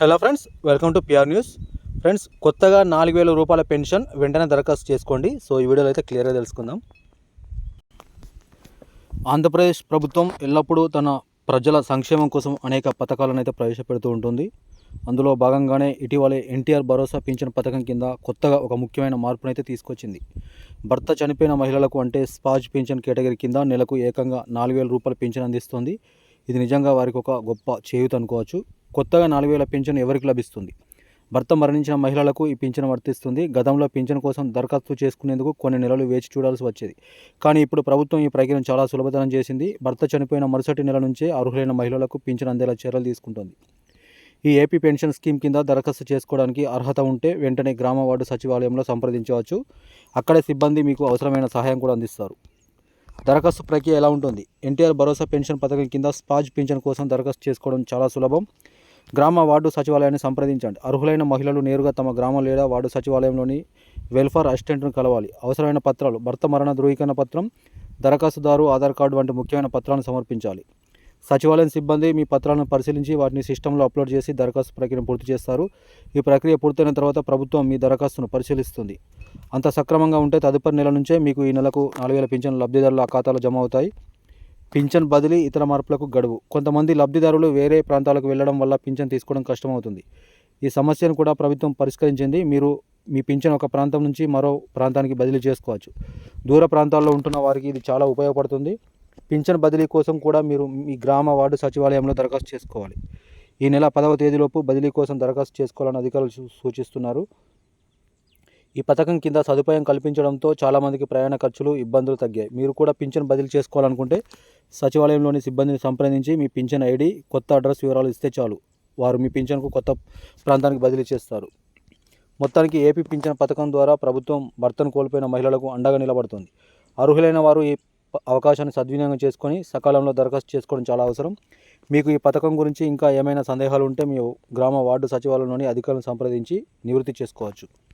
Hello friends welcome to PR news friends కొత్తగా నాలుగు వేల రూపాయల పెన్షన్ వెంటనే దరఖాస్తు చేసుకోండి. సో ఈ వీడియోలో అయితే క్లియర్గా తెలుసుకుందాం. ఆంధ్రప్రదేశ్ ప్రభుత్వం ఎల్లప్పుడూ తన ప్రజల సంక్షేమం కోసం అనేక పథకాలను అయితే ప్రవేశపెడుతూ ఉంటుంది. అందులో భాగంగానే ఇటీవలే ఎన్టీఆర్ భరోసా పింఛన్ పథకం కింద కొత్తగా ఒక ముఖ్యమైన మార్పునైతే తీసుకొచ్చింది. భర్త చనిపోయిన మహిళలకు అంటే స్పాజ్ పింఛన్ కేటగిరీ కింద నెలకు ఏకంగా నాలుగు వేల రూపాయల పింఛన్ అందిస్తుంది. ఇది నిజంగా వారికి ఒక గొప్ప చేయూత అనుకోవచ్చు. కొత్తగా నాలుగు వేల పింఛను ఎవరికి లభిస్తుంది? భర్త మరణించిన మహిళలకు ఈ పింఛను వర్తిస్తుంది. గతంలో పింఛను కోసం దరఖాస్తు చేసుకునేందుకు కొన్ని నెలలు వేచి చూడాల్సి వచ్చేది. కానీ ఇప్పుడు ప్రభుత్వం ఈ ప్రక్రియను చాలా సులభతరం చేసింది. భర్త చనిపోయిన మరుసటి నెల నుంచే అర్హులైన మహిళలకు పింఛను అందేలా చర్యలు తీసుకుంటుంది. ఈ ఏపీ పెన్షన్ స్కీమ్ కింద దరఖాస్తు చేసుకోవడానికి అర్హత ఉంటే వెంటనే గ్రామ వార్డు సచివాలయంలో సంప్రదించవచ్చు. అక్కడే సిబ్బంది మీకు అవసరమైన సహాయం కూడా అందిస్తారు. దరఖాస్తు ప్రక్రియ ఎలా ఉంటుంది? ఎన్టీఆర్ భరోసా పెన్షన్ పథకం కింద స్పాజ్ పింఛన్ కోసం దరఖాస్తు చేసుకోవడం చాలా సులభం. గ్రామ వార్డు సచివాలయాన్ని సంప్రదించండి. అర్హులైన మహిళలు నేరుగా తమ గ్రామం లేదా వార్డు సచివాలయంలోని వెల్ఫేర్ అసిస్టెంట్ను కలవాలి. అవసరమైన పత్రాలు భర్త మరణ ధృవీకరణ పత్రం దరఖాస్తుదారు ఆధార్ కార్డు వంటి ముఖ్యమైన పత్రాలను సమర్పించాలి. సచివాలయం సిబ్బంది మీ పత్రాలను పరిశీలించి వాటిని సిస్టంలో అప్లోడ్ చేసి దరఖాస్తు ప్రక్రియను పూర్తి చేస్తారు. ఈ ప్రక్రియ పూర్తయిన తర్వాత ప్రభుత్వం మీ దరఖాస్తును పరిశీలిస్తుంది. అంత సక్రమంగా ఉంటే తదుపరి నెల నుంచే మీకు ఈ నెలకు నాలుగు వేల పింఛన్ లబ్ధిదారుల ఖాతాలో జమ అవుతాయి. పింఛన్ బదిలీ ఇతర మార్పులకు గడువు. కొంతమంది లబ్ధిదారులు వేరే ప్రాంతాలకు వెళ్ళడం వల్ల పింఛన్ తీసుకోవడం కష్టమవుతుంది. ఈ సమస్యను కూడా ప్రభుత్వం పరిష్కరించింది. మీరు మీ పింఛన్ ఒక ప్రాంతం నుంచి మరో ప్రాంతానికి బదిలీ చేసుకోవచ్చు. దూర ప్రాంతాల్లో ఉంటున్న వారికి ఇది చాలా ఉపయోగపడుతుంది. పింఛన్ బదిలీ కోసం కూడా మీరు మీ గ్రామ వార్డు సచివాలయంలో దరఖాస్తు చేసుకోవాలి. ఈ నెల పదవ తేదీలోపు బదిలీ కోసం దరఖాస్తు చేసుకోవాలని అధికారులు సూచిస్తున్నారు. ఈ పథకం కింద సదుపాయం కల్పించడంతో చాలామందికి ప్రయాణ ఖర్చులు ఇబ్బందులు తగ్గాయి. మీరు కూడా పింఛన్ బదిలీ చేసుకోవాలనుకుంటే సచివాలయంలోని సిబ్బందిని సంప్రదించి మీ పింఛన్ ఐడి కొత్త అడ్రస్ వివరాలు ఇస్తే చాలు. వారు మీ పింఛన్కు కొత్త ప్రాంతానికి బదిలీ చేస్తారు. మొత్తానికి ఏపీ పింఛన్ పథకం ద్వారా ప్రభుత్వం భర్తను కోల్పోయిన మహిళలకు అండగా నిలబడుతుంది. అర్హులైన వారు ఈ ప- అవకాశాన్ని సద్వినియోగం చేసుకొని సకాలంలో దరఖాస్తు చేసుకోవడం చాలా అవసరం. మీకు ఈ పథకం గురించి ఇంకా ఏమైనా సందేహాలు ఉంటే మీ గ్రామ వార్డు సచివాలయంలోని అధికారులను సంప్రదించి నివృత్తి చేసుకోవచ్చు.